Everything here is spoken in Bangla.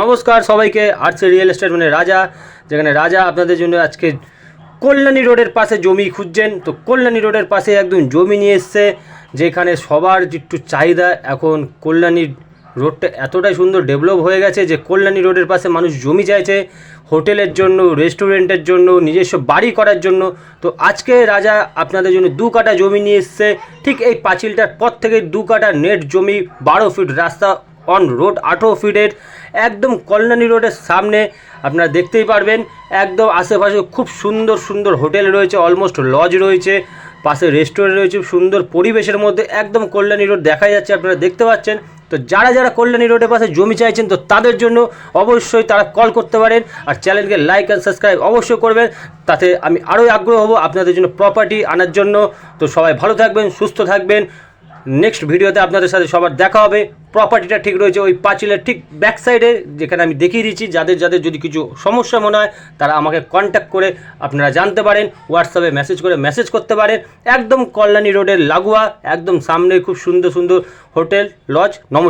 নমস্কার সবাইকে আর্টসের রিয়েল এস্টেট মানে রাজা, যেখানে রাজা আপনাদের জন্য আজকে কল্যাণী রোডের পাশে জমি খুঁজছেন। তো কল্যাণী রোডের পাশে একদম জমি নিয়ে এসছে, যেখানে সবার একটু চাহিদা। এখন কল্যাণী রোডটা এতটাই সুন্দর ডেভেলপ হয়ে গেছে যে কল্যাণী রোডের পাশে মানুষ জমি চাইছে হোটেলের জন্য রেস্টুরেন্টের জন্য, নিজস্ব বাড়ি করার জন্য। তো আজকে রাজা আপনাদের জন্য দু কাটা জমি নিয়ে এসছে। ঠিক এই পাঁচিলটার পর থেকে দু কাটা নেট জমি, বারো ফিট রাস্তা অন রোড আঠেরো ফিটের একদম কল্যাণী রোডের সামনে আপনারা দেখতেই পারবেন। একদম আশেপাশে খুব সুন্দর সুন্দর হোটেল রয়েছে অলমোস্ট লজ রয়েছে, পাশে রেস্টুরেন্ট রয়েছে সুন্দর পরিবেশের মধ্যে একদম কল্যাণী রোড দেখা যাচ্ছে, আপনারা দেখতে পাচ্ছেন। তো যারা যারা কল্যাণী রোডের পাশে জমি চাইছেন, তো তাদের জন্য অবশ্যই তারা কল করতে পারেন আর চ্যানেলকে লাইক অ্যান্ড সাবস্ক্রাইব অবশ্যই করবেন। তাতে আমি আরোই আগ্রহ হব আপনাদের জন্য প্রপার্টি আনার জন্য। তো সবাই ভালো থাকবেন, সুস্থ থাকবেন। নেক্সট ভিডিওতে আপনাদের সাথে সবার দেখা হবে। প্রপার্টিটা ঠিক রয়েছে ওই পাঁচিলের ঠিক ব্যাক সাইডে যেখানে আমি দেখিয়ে দিচ্ছি। যাদের যাদের যদি কিছু সমস্যা মনে হয়, তারা আমাকে কন্ট্যাক্ট করে আপনারা জানতে পারেন হোয়াটসঅ্যাপে মেসেজ করে মেসেজ করতে পারেন। একদম কল্যাণী রোডের লাগোয়া, একদম সামনে খুব সুন্দর সুন্দর হোটেল লজ নমস্কার।